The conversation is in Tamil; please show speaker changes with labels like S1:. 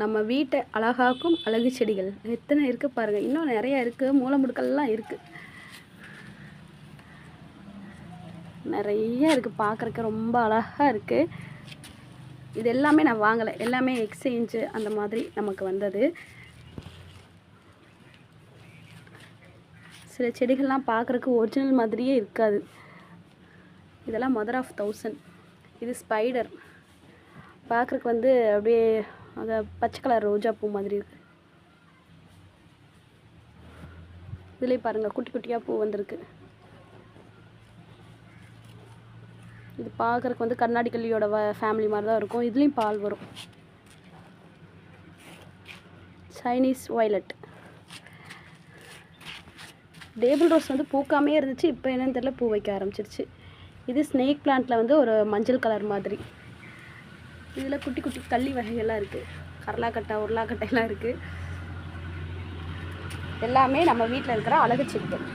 S1: நம்ம வீட்டை அழகாக்கும் அழகு செடிகள். எத்தனை இருக்குது பாருங்கள் இன்னும் நிறையா இருக்குது மூலமுடுக்கள்லாம் இருக்குது நிறைய இருக்குது பார்க்குறக்கு ரொம்ப அழகாக இருக்குது இது எல்லாமே நான் வாங்கலை. எல்லாமே எக்ஸ்சேஞ்சு அந்த மாதிரி நமக்கு வந்தது. சில செடிகள்லாம் பார்க்குறக்கு ஒரிஜினல் மாதிரியே இருக்காது. இதெல்லாம் மதர் ஆஃப் தௌசண்ட் இது ஸ்பைடர் பார்க்குறக்கு வந்து அப்படியே அந்த பச்சை கலர் ரோஜா பூ மாதிரி இருக்குது இதுலேயே பாருங்கள் குட்டி குட்டியாக பூ வந்திருக்கு. இது பார்க்குறக்கு வந்து கண்ணாடி கல்லியோட வ ஃபேமிலி மாதிரி தான் இருக்கும். இதுலேயும் பால் வரும். சைனீஸ் வயலட் டேபிள் ரோஸ் வந்து பூக்காமே இருந்துச்சு. இப்போ என்னென்னு தெரியல பூ வைக்க ஆரம்பிச்சிருச்சு. இது ஸ்னேக் பிளான்ட்டில் வந்து ஒரு மஞ்சள் கலர் மாதிரி. இதில் குட்டி குட்டி கள்ளி வகைகள்லாம் இருக்குது. கரலாக்கட்டை உருளாக்கட்டைலாம் இருக்குது. எல்லாமே நம்ம வீட்டில் இருக்கிற அழகு செடிகள்.